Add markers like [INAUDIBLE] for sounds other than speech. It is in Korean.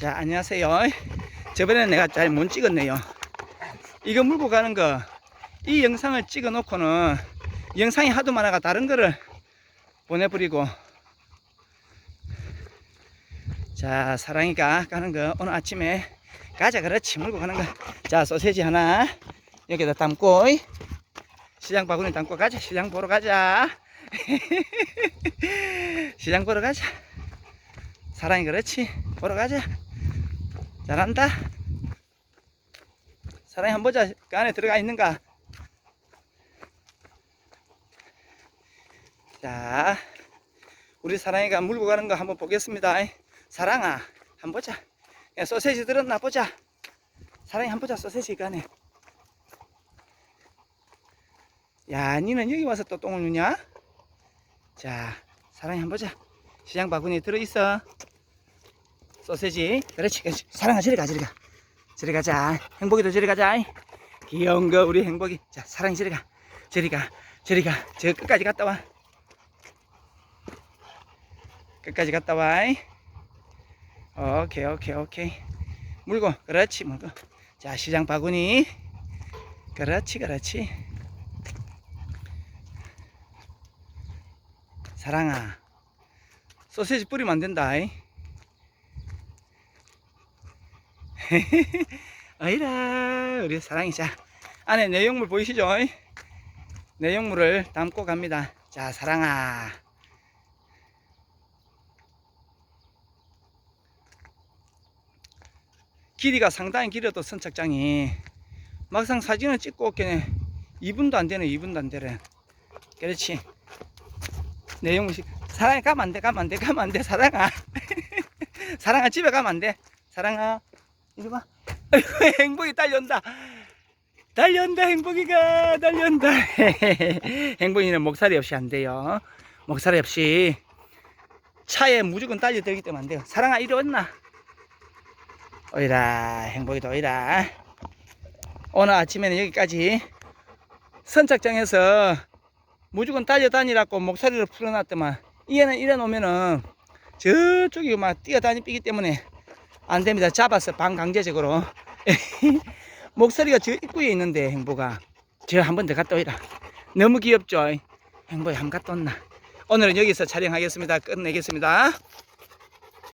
자, 안녕하세요. 저번에는 내가 잘 못 찍었네요. 이거 물고 가는 거, 이 영상을 찍어 놓고는 영상이 하도 많아가 다른 거를 보내버리고. 자, 사랑이가 가는 거 오늘 아침에 가자, 그렇지. 물고 가는 거. 자, 소세지 하나 여기다 담고, 시장 바구니 담고 가자. 시장 보러 가자. [LAUGHS] 시장 보러 가자. 사랑이 그렇지. 보러 가자. 잘한다. 사랑이 한번 보자. 그 안에 들어가 있는가? 자, 우리 사랑이가 물고 가는 거 한번 보겠습니다. 사랑아, 한번 보자. 야, 소세지 들었나 보자. 사랑이 한번 보자. 소세지 그 안에. 야, 니는 여기 와서 또 똥을 누냐? 자, 사랑이 한번 보자. 시장 바구니에 들어있어. 소세지. 그렇지, 그렇지. 사랑아, 저리 가, 저리 가. 저리 가자. 행복이도 저리 가자. 귀여운 거, 우리 행복이. 자, 사랑이 저리 가. 저리 가. 저리 가. 저 끝까지 갔다 와. 끝까지 갔다 와. 오케이, 오케이, 오케이. 물고, 그렇지, 물고. 자, 시장 바구니. 그렇지, 그렇지. 사랑아. 소세지 뿌리면 안 된다. 이. [LAUGHS] 어이라 우리 사랑이 자. 안에 내용물 보이시죠? 내용물을 담고 갑니다. 자 사랑아. 길이가 상당히 길어도 선착장이. 막상 사진을 찍고 오게 2분도 안 되네 2분도 안 되네. 그렇지. 내용물 사랑이 가면 안돼 가면 안돼 가면 안돼 사랑아. [LAUGHS] 사랑아 집에 가면 안 돼. 사랑아 이리 와. 행복이 달려온다. 달려온다 행복이가 달려온다. [LAUGHS] 행복이는 목살이 없이 안 돼요. 목살이 없이 차에 무조건 달려들기 때문에 안 돼요. 사랑아 이리 왔나? 어이라 행복이도 어이라. 오늘 아침에는 여기까지 선착장에서 무조건 달려다니라고 목소리를 풀어놨더만. 이에는 이래 놓으면은 저쪽이 막 뛰어다니기 때문에 안 됩니다. 잡아서 반강제적으로 [LAUGHS] 목소리가 저 입구에 있는데 행보가 저 한 번 더 갔다 오이라 너무 귀엽죠? 행보에 한번 갔다 온나 오늘은 여기서 촬영하겠습니다. 끝내겠습니다.